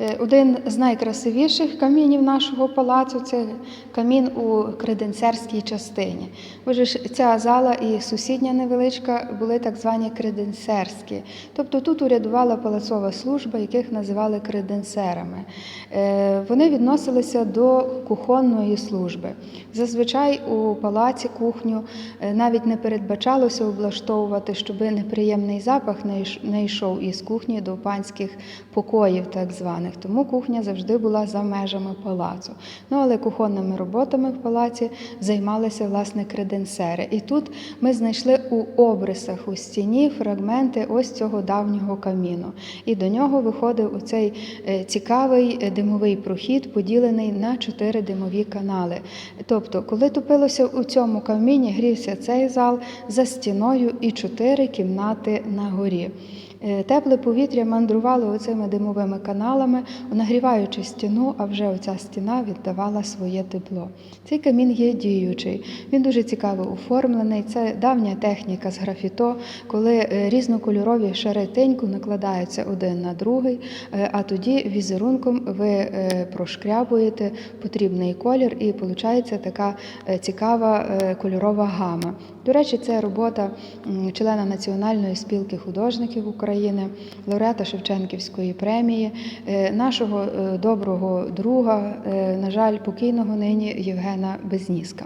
Е, Один з найкрасивіших камінів нашого палацу це камін у креденсерській частині. Отже, ж ця зала і сусідня невеличка були так звані креденсерські. Тобто тут урядувала палацова служба, яких називали креденсерами. Вони відносилися до кухонної служби. Зазвичай у палаці кухню е, навіть не передбачалося облаштовувати, щоб неприємний запах не йшов із кухні до панських покоїв, так званих. Тому кухня завжди була за межами палацу. Ну але кухонними роботами в палаці займалися власне креденсери. І тут ми знайшли у обрисах у стіні фрагменти ось цього давнього каміну. І до нього виходив оцей е, цікавий е, димовий прохід, поділений на чотири димові канали. Тобто, коли топилося у цьому каміні, грівся цей зал за стіною і чотири кімнати на горі. Е, Тепле повітря мандрувало оцими димовими каналами, нагріваючи стіну, а вже оця стіна віддавала своє тепло. Цей камін є діючий. Він дуже цікаво оформлений. Це давня техніка з графіто, коли е, різнокольорові шари тиньку накладаються один на другий, е, а тоді візерунком ви прошкрябуєте потрібний колір, і виходить така е, цікава е, кольорова гама. До речі, це робота члена Національної спілки художників України, лауреата Шевченківської премії, е, нашого доброго друга, на жаль, покійного нині Євгена Безніска.